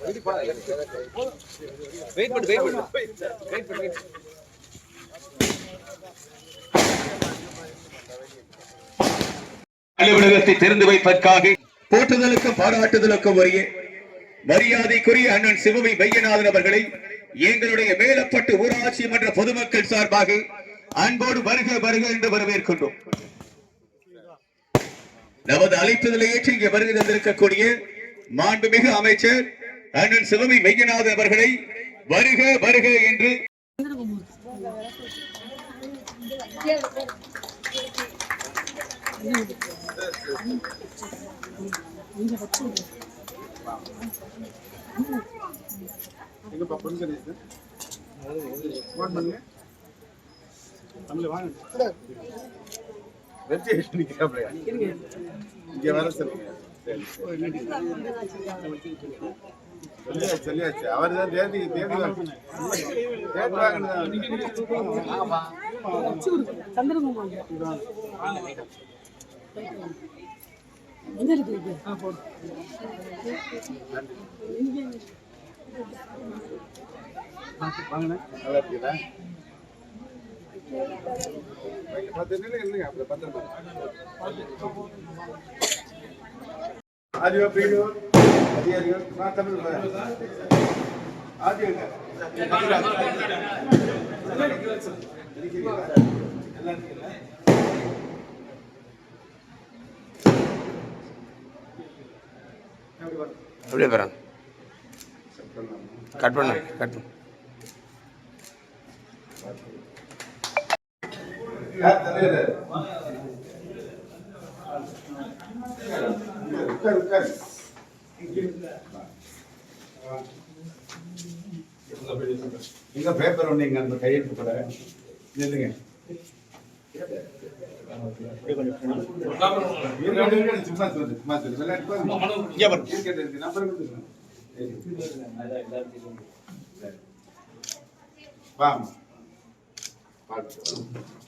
Wait பண்ணு wait பண்ணு wait பண்ணு வெயிட் அலுவலகத்தை திறந்து வைப்பதற்காக போற்றுதலுக்கும் பாராட்டுதலுக்கும் உரிய மரியாதைக்குரிய அண்ணன் சிவவி வையநாதன் அவர்களை எங்களுடைய மேலப்பட்டு ஊராட்சி மன்ற பொதுமக்கள் சார்பாக அன்போடு வருக வருக என்று வரவேற்கின்றோம். நமது அழைப்புதலை ஏற்று இங்கே வருகை தந்திருக்கக்கூடிய மாண்புமிகு அமைச்சர் அண்ணன் சிவவி வையநாதன் அவர்களை வருக வருக என்று இங்க பொண்ணு இங்கே சொல்லுங்க சொல்லியாச்சு சொல்லியாச்சு. அவர் தான் தேதி தேதி தேதி எங்க பத்து நிலை இல்லைங்க அப்படி பத்திரமா ஆதியோ பீடியோ அதிகாரியோ நான் தமிழ் ஆதியோ அப்படியே போறாங்க கட் பண்ணு கட் பண்ணு. யார் உட்கார் உட்கார் எங்க பேப்பர் ஒண்ணு இங்க அந்த கையெழுத்து போட. நில்லுங்க. சும்மா சொல்லு சும்மா சொல்லு. விளையாட்டு. நம்பர் கொடுத்துருங்க. வா. ரைட்டு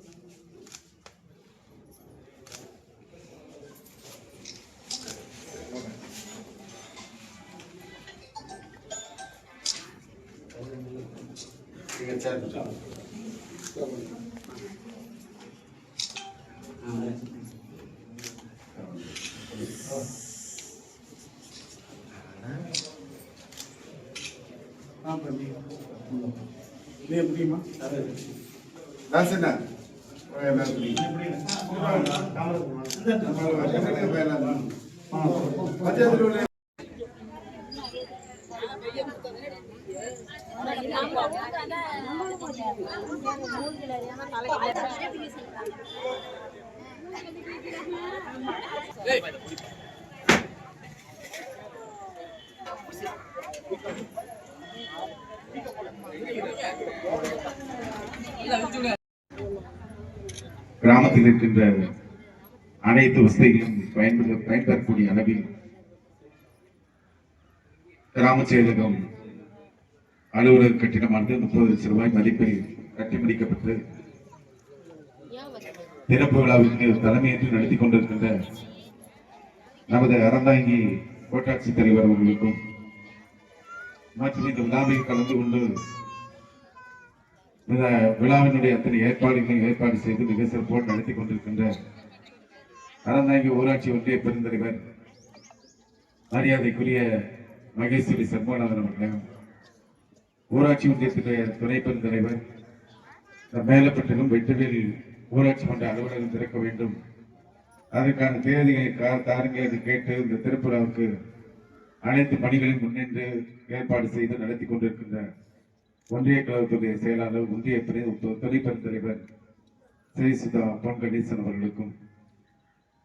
நீங்க சேர்ந்து ராசனா பஞ்சாயத்து கிராமத்தில் அனைத்து வசதிகளும் பயன்பட பயன்பெறக்கூடிய அளவில் கிராம செயலகம் அலுவலக கட்டிடமானது முப்பது லட்சம் ரூபாய் மதிப்பில் கட்டி முடிக்கப்பட்டு திறப்பு விழாவிற்கு தலைமையேற்று நடத்தி கொண்டிருக்கின்ற நமது அறந்தாங்கி கோட்டாட்சி தலைவர் அவர்களுக்கும் மற்றும் இந்த விழாவில் கலந்து கொண்டு இந்த விழாவினுடைய அத்தனை ஏற்பாடுகளையும் ஏற்பாடு செய்து மிக சிறப்போடு நடத்தி கொண்டிருக்கின்ற அறந்தாங்கி ஊராட்சி ஒன்றிய பெருந்தலைவர் மரியாதைக்குரிய மகேஸ்வரி சண்முகநாதன் அவர்கள் ஊராட்சி ஒன்றியத்துடைய துணை பெருந்தலைவர் மேலப்பட்டிலும் வெற்றிலில் ஊராட்சி மன்ற அலுவலகம் திறக்க வேண்டும். அதற்கான தேதிகளை கா- தாருங்கள் என்று கேட்டு இந்த திருப்புறாவுக்கு அனைத்து பணிகளையும் முன்னின்று ஏற்பாடு செய்து நடத்தி கொண்டிருக்கின்ற ஒன்றிய கழகத்துடைய செயலாளர் ஒன்றிய பிரி- துணை பெருந்தலைவர் ஸ்ரீ சுதா பொன் கணேசன் அவர்களுக்கும்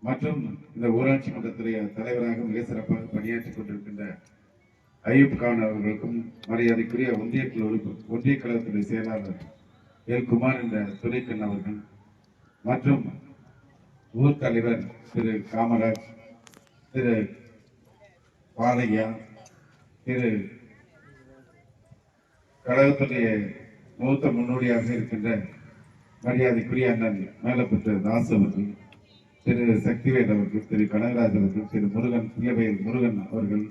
மற்றும் இந்த ஊராட்சி மன்றத்துடைய தலைவராக மிக சிறப்பாக பணியாற்றிக் கொண்டிருக்கின்ற ஐயூப் கான் அவர்களுக்கும் மரியாதைக்குரிய ஒன்றிய குழு ஒன்றிய கழகத்துடைய செயலாளர் எல் குமார் என்ற துணைக்கண் அவர்கள் மற்றும் ஊர் தலைவர் திரு காமராஜ் திரு பாலையா திரு கழகத்துடைய மூத்த முன்னோடியாக இருக்கின்ற மரியாதைக்குரிய அண்ணன் மேலப்பட்டு தாஸ் அவர்கள் திரு சக்திவேல் அவர்கள் திரு கனகராஜ் அவர்கள் திரு முருகன் பிள்ளைவேல் முருகன் அவர்கள்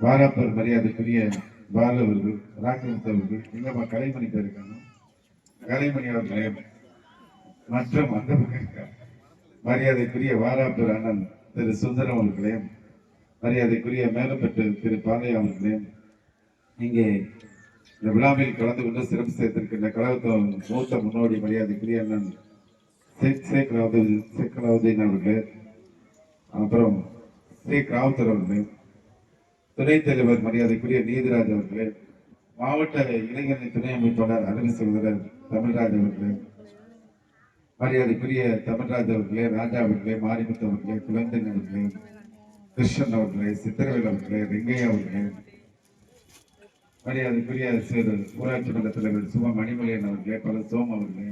வாராப்பர் மரியாதைக்குரிய பால் அவர்கள் ராக்கமுத்து அவர்கள் எங்கம்மா கலைமணி பேர் இருக்காங்க? கலைமணி அவர்களே மற்றும் அந்த மரியாதைக்குரிய வாராப்பர் அண்ணன் திரு சுந்தரம் அவர்களையும் மரியாதைக்குரிய மேலப்பட்டு திரு பாலையா அவர்களையும் இங்கே இந்த விழாவில் கலந்து கொண்டு சிறப்பு சேர்த்திருக்கின்ற கழகத்தின் மூத்த முன்னோடி மரியாதைக்குரிய அண்ணன் ஷேக் ஷேக் ராவுதீன் ஷேக் ராவுதீன் அவர்களே அப்புறம் ஷேக் ராவுத்தர் அவர்கள் துணைத் தலைவர் மரியாதைக்குரிய நீதிராஜ் அவர்களே. மாவட்ட இளைஞரணி துணை அமைப்பாளர் அருமை சகோதரர் தமிழ்ராஜ் அவர்களே. மரியாதைக்குரிய தமிழ்ராஜ் அவர்களே ராஜா அவர்களே மாரிமுத்து அவர்களே குழந்தை அவர்களே கிருஷ்ணன் அவர்களே சித்திரவேல் அவர்களே வெங்கையா அவர்களே. மரியாதைக்குரிய சிறு ஊராட்சி மன்ற தலைவர் சுப மணிமலையன் அவர்களே பல சோம் அவர்களே.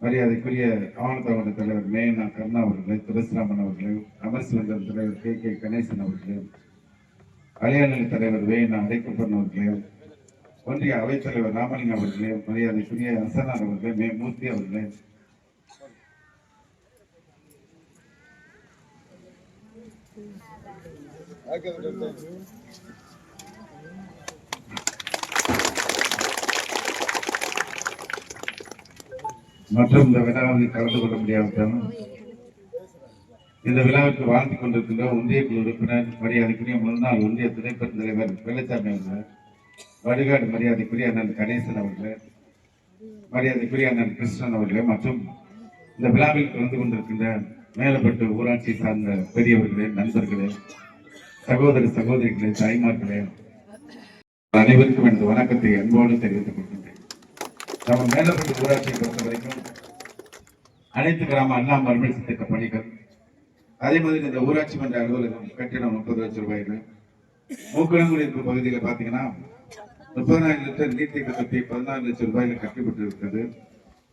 மரியாதைக்குரிய ஆவணத்தவண தலைவர் மேனா கர்ணா அவர்களே துரசிராமன் அவர்களே அமர்சிவந்தன் தலைவர் கே. கே. கணேசன் அவர்களே அலையாளி தலைவர் வேணா அடைக்கப்பன் அவர்களே ஒன்றிய அவைத்தலைவர் ராமலிங்கம் அவர்களே மரியாதைக்குரிய அசனார் அவர்களே மே. மூர்த்தி அவர்களே. மற்றும் இந்த விழாவில் கலந்து கொள்ள முடியாவிட்டாலும் இந்த விழாவிற்கு வாழ்த்து கொண்டிருக்கின்ற ஒன்றிய குழு உறுப்பினர் மரியாதைக்குரிய முன்னாள் ஒன்றிய துணைப்பெரும் தலைவர் வெள்ளச்சாமி அவர்கள் வழிகாடு மரியாதைக்குரிய அண்ணன் கணேசன் அவர்கள் மரியாதைக்குரிய அண்ணன் கிருஷ்ணன் அவர்களே மற்றும் இந்த விழாவில் கலந்து கொண்டிருக்கின்ற மேலப்பட்டு ஊராட்சி சார்ந்த பெரியவர்களே நண்பர்களே சகோதர சகோதரிகளே தாய்மார்களே அனைவருக்கும் எனது வணக்கத்தை அன்போடு தெரிவித்துக் கொள்கின்றேன் நம்ம மேலப்பட்டு ஊராட்சியை பொறுத்த வரைக்கும் அனைத்து கிராம அண்ணா மறுமணி திட்ட பணிகள் அதே மாதிரி இந்த ஊராட்சி மன்ற அலுவலகம் கட்டிடம் முப்பது லட்சம் ரூபாயில மூக்கணங்குடியிருப்பு பகுதியில் பார்த்தீங்கன்னா முப்பதாயிரம் லிட்டர் நீர்த்தேக்க தொட்டி பதினாறு லட்சம் ரூபாயில் கட்டப்பட்டு இருக்கிறது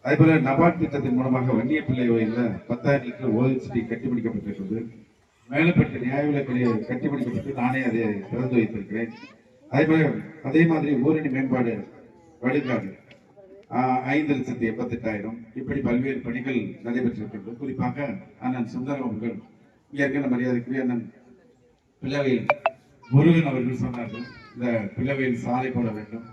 அதேபோல் நபார்ட் திட்டத்தின் மூலமாக வன்னிய பிள்ளை வயல்ல பத்தாயிரம் லிட்டர் ஓஎச்டி கட்டிப்பிடிக்கப்பட்டிருக்கிறது. மேலப்பட்ட நியாய விலைக்கடையை கட்டிப்பிடிக்கப்பட்டு நானே அதை திறந்து வைத்திருக்கிறேன். அதே அதே மாதிரி ஊரணி மேம்பாடு வழிகாடு ஐந்து லட்சத்தி எண்பத்தெட்டாயிரம். இப்படி பல்வேறு பணிகள் நடைபெற்றிருக்கிறது குறிப்பாக அண்ணன் சுந்தரம் அவர்கள் இங்கே இருக்கிற மரியாதைக்குரிய அண்ணன் பிள்ளவையில் முருகன் அவர்கள் சொன்னார்கள் இந்த பிள்ளவையில் சாலை போட வேண்டும்.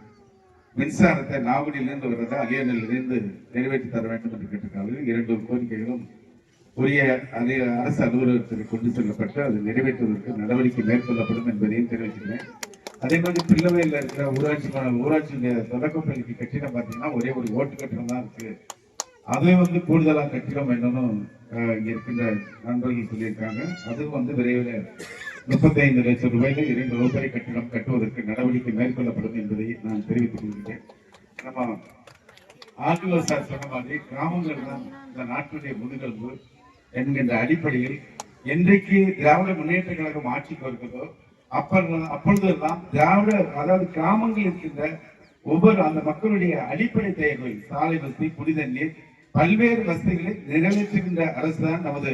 மின்சாரத்தை நாகுடியிலிருந்து வர்றதை அலியனிலிருந்து நிறைவேற்றி தர வேண்டும் என்று கேட்டிருக்கார்கள் இரண்டு கோரிக்கைகளும் உரிய அதே அரசு அலுவலகத்திற்கு கொண்டு செல்லப்பட்டு அது நிறைவேற்றுவதற்கு நடவடிக்கை மேற்கொள்ளப்படும் என்பதையும் தெரிவிக்கிறேன் அதே மாதிரி பில்லவையில் இருக்கிற ஊராட்சி ஊராட்சி தொடக்கப்பள்ளிக்கு கட்டிடம் பார்த்தீங்கன்னா ஒரே ஒரு ஓட்டு கட்டிடம் தான் இருக்கு. அதே வந்து கூடுதலாக கட்டிடம் என்னன்னு இங்கே இருக்கின்ற நண்பர்கள் சொல்லியிருக்காங்க. அதுவும் வந்து விரைவில் முப்பத்தைந்து லட்சம் ரூபாயில இரண்டு ரூபாய் கட்டிடம் கட்டுவதற்கு நடவடிக்கை மேற்கொள்ளப்படும் என்பதை நான் தெரிவித்துக் கொள்கிறேன். நம்ம ஆண்டுவர் சார் சொன்ன மாதிரி கிராமங்கள் தான் இந்த நாட்டுடைய முதுகெலும்பு என்கின்ற அடிப்படையில் என்றைக்கு திராவிட முன்னேற்ற கழகம் ஆட்சிக்கு வருகிறதோ அப்பொழுது அப்பொழுதுதான் திராவிட அதாவது கிராமங்கள் இருக்கின்ற ஒவ்வொரு அந்த மக்களுடைய அடிப்படை தேவை சாலை வசதி குடிதண்ணீர் பல்வேறு வசதிகளை நிறைவேற்றுகின்ற அரசுதான் நமது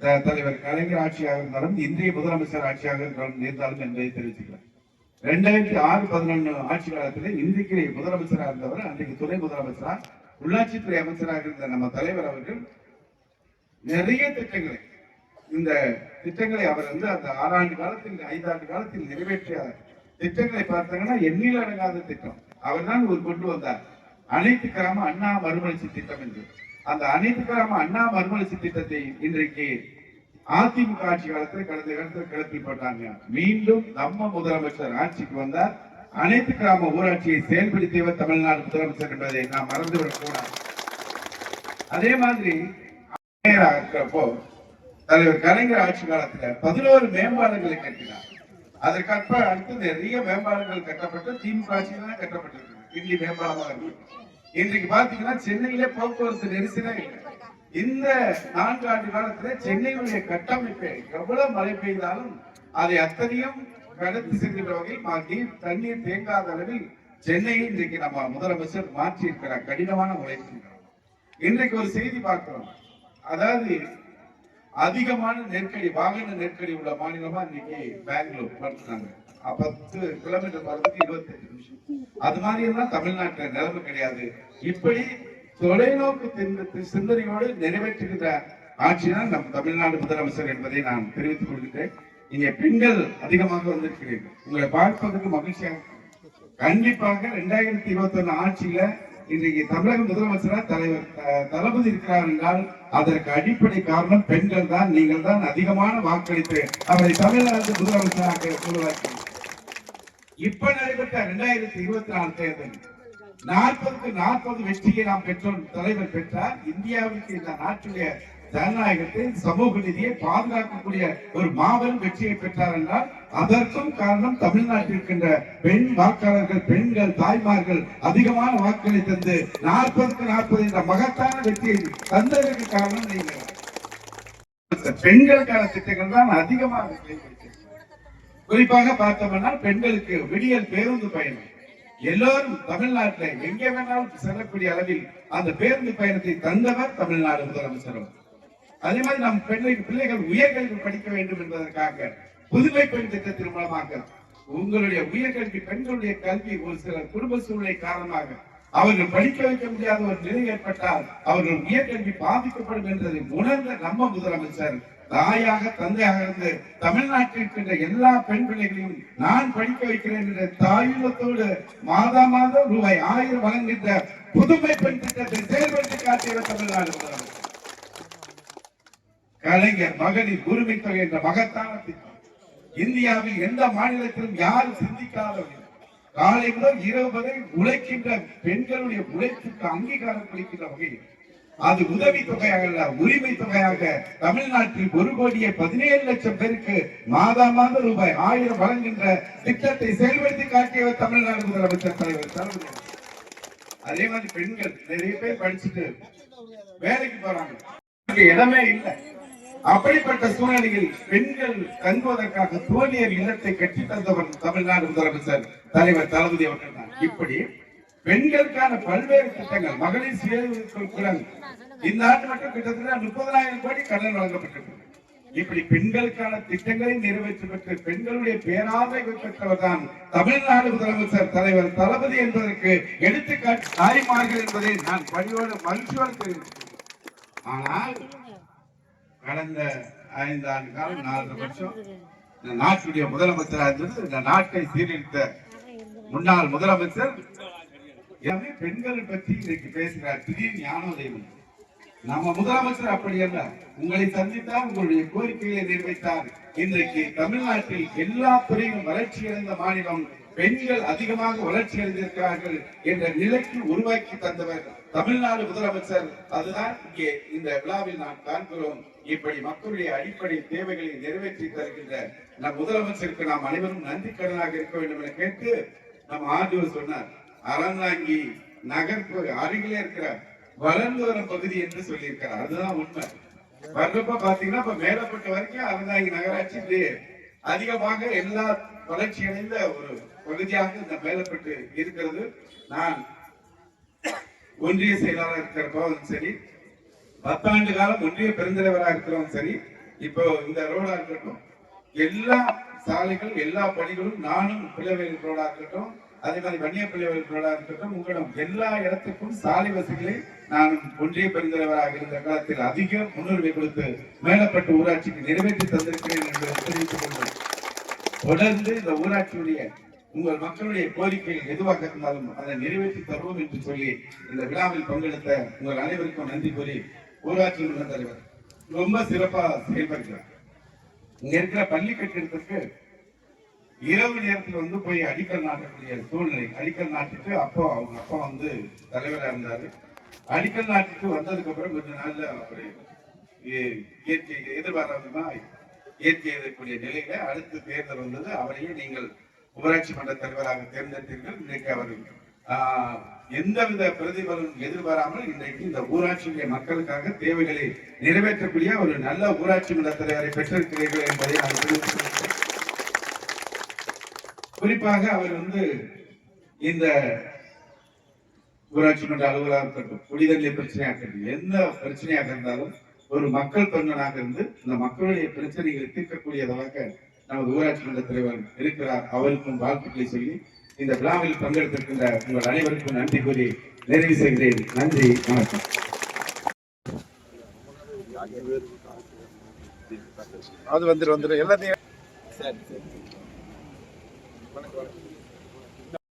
த- தலைவர் கலைஞர் ஆட்சியாக இருந்தாலும் இன்றைய முதலமைச்சர் ஆட்சியாக இருந்தாலும் இருந்தாலும் என்பதை தெரிவித்துக்கிறேன். ரெண்டாயிரத்தி ஆறு பதினொன்று ஆட்சி காலத்துல இன்றைக்கு முதலமைச்சராக இருந்தவர் அன்றைக்கு துணை முதலமைச்சரா உள்ளாட்சித்துறை அமைச்சராக இருந்த நம்ம தலைவர் அவர்கள் நிறைய திட்டங்களை இந்த திட்டங்களை அவர் வந்து அந்த ஆறாண்டு காலத்தில் ஐந்தாண்டு காலத்தில் நிறைவேற்றிய திட்டங்களை பார்த்தாங்கன்னா எண்ணில் அடங்காத திட்டம். அவர் தான் ஒரு கொண்டு வந்தார். அனைத்து கிராம அண்ணா மறுமலர்ச்சி திட்டம் என்று. அந்த அனைத்து கிராம அண்ணா மறுமலர்ச்சி திட்டத்தை இன்றைக்கு அதிமுக ஆட்சி காலத்தில் கடந்த காலத்தில் கிளப்பி போட்டாங்க. மீண்டும் நம்ம முதலமைச்சர் ஆட்சிக்கு வந்தார். அனைத்து கிராம ஊராட்சியை செயல்படுத்தியவர் தமிழ்நாடு முதலமைச்சர் என்பதை நாம் மறந்துவிடக் கூடாது அதே மாதிரி இருக்கிறப்போ தலைவர் கலைஞர் ஆட்சி காலத்துல பதினோரு மேம்பாலங்களை கட்டினார். அதற்கற்ப அடுத்து நிறைய மேம்பாலங்கள் கட்டப்பட்டு திமுக ஆட்சியில் தான் கட்டப்பட்டிருக்கு. இட்லி மேம்பாலமாக இருக்கு இன்றைக்கு பாத்தீங்கன்னா சென்னையில போக்குவரத்து நெரிசலே இல்லை. இந்த நான்கு ஆண்டு காலத்துல சென்னையுடைய கட்டமைப்பை எவ்வளவு மழை பெய்தாலும் அதை அத்தனையும் கடத்தி செல்கின்ற வகையில் மாற்றி நீர் தண்ணீர் தேங்காத அளவில் சென்னையை இன்றைக்கு நம்ம முதலமைச்சர் மாற்றி இருக்கிறார் கடினமான உழைப்பு. இன்றைக்கு ஒரு செய்தி பார்க்கிறோம். அதாவது அதிகமான நெருக்கடி வாகன நெருக்கடி உள்ள மாநிலமா இன்னைக்கு பெங்களூர் படுத்துறாங்க பத்து கிலோமீட்டர் வரதுக்கு இருபத்தஞ்சு நிமிஷம். அது மாதிரி எல்லாம் தமிழ்நாட்டுல நிலைமை கிடையாது. இப்படி தொலைநோக்கு சிந்தனையோடு நிறைவேற்றுகின்ற ஆட்சிதான் நம் தமிழ்நாடு முதலமைச்சர் என்பதை நான் தெரிவித்துக் கொள்கிறேன் இங்கே பெண்கள் அதிகமாக வந்திருக்கிறீர்கள். உங்களை பார்ப்பதற்கு மகிழ்ச்சியாக கண்டிப்பாக இரண்டாயிரத்தி இருபத்தி ஒண்ணு ஆட்சியில இன்றைக்கு தமிழக முதலமைச்சரா தலைவர் தளபதி இருக்கிறார் என்றால் அதற்கு அடிப்படை காரணம் பெண்கள் தான். நீங்கள் தான் அதிகமான வாக்களித்து அவரை தமிழ்நாடு முதலமைச்சராக உருவாக்கி இப்ப நடைபெற்ற இரண்டாயிரத்தி இருபத்தி நாலு தேர்தல். நாற்பதுக்கு நாற்பது வெற்றியை நாம் பெற்றோம். தலைவர் பெற்றார். இந்தியாவுக்கு இந்த நாட்டுடைய ஜனநாயகத்தை சமூக நீதியை பாதுகாக்கக்கூடிய ஒரு மாபெரும் வெற்றியை பெற்றார் என்றால் அதற்கும் காரணம் தமிழ்நாட்டில் இருக்கின்ற பெண் வாக்காளர்கள் பெண்கள் தாய்மார்கள் அதிகமான வாக்குகளை தந்து நாற்பதுக்கு நாற்பது என்ற மகத்தான வெற்றியை தந்ததற்கு காரணம் நீங்கள். பெண்களுக்கான திட்டங்கள் தான் அதிகமாக குறிப்பாக பார்த்தோம்னா பெண்களுக்கு விடியல் பேருந்து பயணம். எல்லோரும் தமிழ்நாட்டில் எங்கே வேணாலும் செல்லக்கூடிய அளவில் அந்த பேருந்து பயணத்தை தந்தவர் தமிழ்நாடு முதலமைச்சரும். அதே மாதிரி நம் பெண்களுக்கு பிள்ளைகள் உயர்கல்வி படிக்க வேண்டும் என்பதற்காக புதுமை பெண் திட்டத்தின் மூலமாக உங்களுடைய உயர்கல்வி பெண்களுடைய கல்வி ஒரு சில குடும்ப சூழ்நிலை காரணமாக அவர்கள் படிக்க வைக்க முடியாத ஒரு நிலை ஏற்பட்டால் அவர்கள் உயர்கல்வி பாதிக்கப்படும் என்பதை உணர்ந்த நம்ம முதலமைச்சர் தாயாக தந்தையாக இருந்து தமிழ்நாட்டில் இருக்கின்ற எல்லா பெண் பிள்ளைகளையும் நான் படிக்க வைக்கிறேன் என்ற தாயுள்ளத்தோடு மாதா மாதம் ரூபாய் ஆயிரம் வழங்குகின்ற புதுமை பெண் திட்டத்தை செயல்படுத்தி காட்டியவர் தமிழ்நாடு முதலமைச்சர். கலைஞர் மகளிர் உரிமை தொகை என்ற மகத்தான திட்டம். இந்தியாவில் எந்த மாநிலத்திலும் யாரும் சிந்திக்காதவர்கள். காலை முதல் இரவு வரை உழைக்கின்ற பெண்களுடைய உழைப்புக்கு அங்கீகாரம் கொடுக்கின்ற வகையில் அது உதவி தொகையாக அல்ல உரிமை தொகையாக தமிழ்நாட்டில் ஒரு கோடியே பதினேழு லட்சம் பேருக்கு மாதா மாதம் ரூபாய் ஆயிரம் வழங்குகின்ற திட்டத்தை செயல்படுத்தி காட்டியவர் தமிழ்நாடு முதலமைச்சர் தலைவர் தளபதி அதே மாதிரி பெண்கள் நிறைய பேர் படிச்சுட்டு வேலைக்கு போறாங்க. இடமே இல்லை. அப்படிப்பட்ட சூழ்நிலையில் பெண்கள் தங்குவதற்காக தோழியர் இல்லத்தை கட்டி தந்தவர் தமிழ்நாடு முதலமைச்சர் தலைவர் தளபதி அவர்கள் தான். இப்படி பெண்களுக்கான பல்வேறு திட்டங்கள் மகளிர் சுய இந்த ஆண்டு மட்டும் கிட்டத்தட்ட முப்பதாயிரம் கோடி கடன் வழங்கப்பட்டிருக்கிறது இப்படி பெண்களுக்கான திட்டங்களை நிறைவேற்றி பெற்று பெண்களுடைய பேராதை பெற்றவர் தான் தமிழ்நாடு முதலமைச்சர் தலைவர் தளபதி என்பதற்கு எடுத்துக்காட்டு தாய்மார்கள் என்பதை நான் பணியோடு மகிழ்ச்சியோடு தெரிவித்தேன் ஆனால் கடந்த ஐந்து ஆண்டு காலம் நாலரை வருஷம். இந்த நாட்டுடைய முதலமைச்சராக இருந்தது இந்த நாட்டை சீரழித்த முன்னாள் முதலமைச்சர். எல்லாமே பெண்களை பற்றி இன்னைக்கு பேசுகிறார் திடீர் ஞானோதயம் நம்ம முதலமைச்சர் அப்படி அல்ல. உங்களை சந்தித்தார் உங்களுடைய கோரிக்கைகளை நிறைவேற்றார். இன்றைக்கு தமிழ்நாட்டில் எல்லா துறையிலும் வளர்ச்சி அடைந்த மாநிலம் பெண்கள் அதிகமாக வளர்ச்சி அடைந்திருக்கிறார்கள் என்ற நிலைக்கு உருவாக்கி தந்தவர் தமிழ்நாடு முதலமைச்சர். அதுதான் இங்கே இந்த விழாவில் நாம் காண்கிறோம். இப்படி மக்களுடைய அடிப்படை தேவைகளை நிறைவேற்றி தருகின்ற நம் முதலமைச்சருக்கு நாம் அனைவரும் நன்றி கடனாக இருக்க வேண்டும் என கேட்டு நம் ஆண்டவர் சொன்னார். அறந்தாங்கி நகர்ப்பு அருகிலே இருக்கிற வளர்ந்து வரும் பகுதி என்று சொல்லியிருக்கிறார். அதுதான் உண்மை. வர்றப்ப பாத்தீங்கன்னா இப்ப மேலப்பட்ட வரைக்கும் அறந்தாங்கி நகராட்சி அதிகமாக எல்லா வளர்ச்சி அடைந்த ஒரு பகுதியாக இந்த மேலப்பட்டு இருக்கிறது. நான் ஒன்றிய செயலாளர் இருக்கிறப்பவும் சரி பத்தாண்டு காலம் ஒன்றிய பெருந்தலைவராக இருக்கிறவங்க சரி இப்போ இந்த ரோடா இருக்கட்டும் எல்லா சாலைகள் எல்லா பணிகளும் நானும் பிள்ளைவேல் ரோடா இருக்கட்டும் அதே மாதிரி வன்னிய பிள்ளைவேல் ரோடா இருக்கட்டும் உங்களிடம் எல்லா இடத்துக்கும் சாலை வசதிகளை நான் ஒன்றிய பெருந்தலைவராக இருந்த காலத்தில் அதிக முன்னுரிமை கொடுத்து மேலப்பட்டு ஊராட்சிக்கு நிறைவேற்றி தந்திருக்கிறேன் என்று தெரிவித்துக் கொள்கிறேன். தொடர்ந்து இந்த ஊராட்சியுடைய உங்கள் மக்களுடைய கோரிக்கைகள் எதுவாக இருந்தாலும் அதை நிறைவேற்றி தருவோம் என்று சொல்லி இந்த விழாவில் பங்கெடுத்த உங்கள் அனைவருக்கும் நன்றி கூறி ஊராட்சி மன்ற தலைவர். ரொம்ப சிறப்பா செயல்படுகிறார். இங்க இருக்கிற பள்ளி கட்டிடத்துக்கு இரவு நேரத்துல வந்து போய் அடிக்கல் நாட்டக்கூடிய சூழ்நிலை. அடிக்கல் நாட்டுக்கு அப்போ அவங்க அப்பா வந்து தலைவரா இருந்தாரு. அடிக்கல் நாட்டுக்கு வந்ததுக்கு அப்புறம் கொஞ்ச நாள்ல அவரு இயற்கை எதிர்பாராதமா இயற்கை எதிர்க்கூடிய நிலையில அடுத்து தேர்தல் வந்தது. அவரையும் நீங்கள் ஊராட்சி மன்ற தலைவராக தேர்ந்தெடுத்தீர்கள். இன்றைக்கு அவர் ஆஹ், எந்தவித பிரதிபலனும் எதிர்பாராமல் இன்றைக்கு இந்த ஊராட்சியுடைய மக்களுக்காக தேவைகளை நிறைவேற்றக்கூடிய ஒரு நல்ல ஊராட்சி மன்ற தலைவரை பெற்றிருக்கிறீர்கள் என்பதை நான் தெரிவித்துக் குறிப்பாக அவர் வந்து இந்த ஊராட்சி மன்ற அலுவலராக இருக்கட்டும் குடிதண்ணீர் பிரச்சனையாக இருக்கட்டும் எந்த பிரச்சனையாக இருந்தாலும் ஒரு மக்கள் தொண்டனாக இருந்து இந்த மக்களுடைய பிரச்சனைகளை தீர்க்கக்கூடியதாக நமது ஊராட்சி மன்ற தலைவர் இருக்கிறார். அவருக்கும் வாழ்த்துக்களை சொல்லி இந்த விழாவில் பங்கெடுத்திருக்கின்ற உங்கள் அனைவருக்கும் நன்றி கூறி நிறைவு செய்கிறேன். நன்றி வணக்கம். அது வந்துடும் வந்துடும் எல்லாத்தையும் சரி சரி.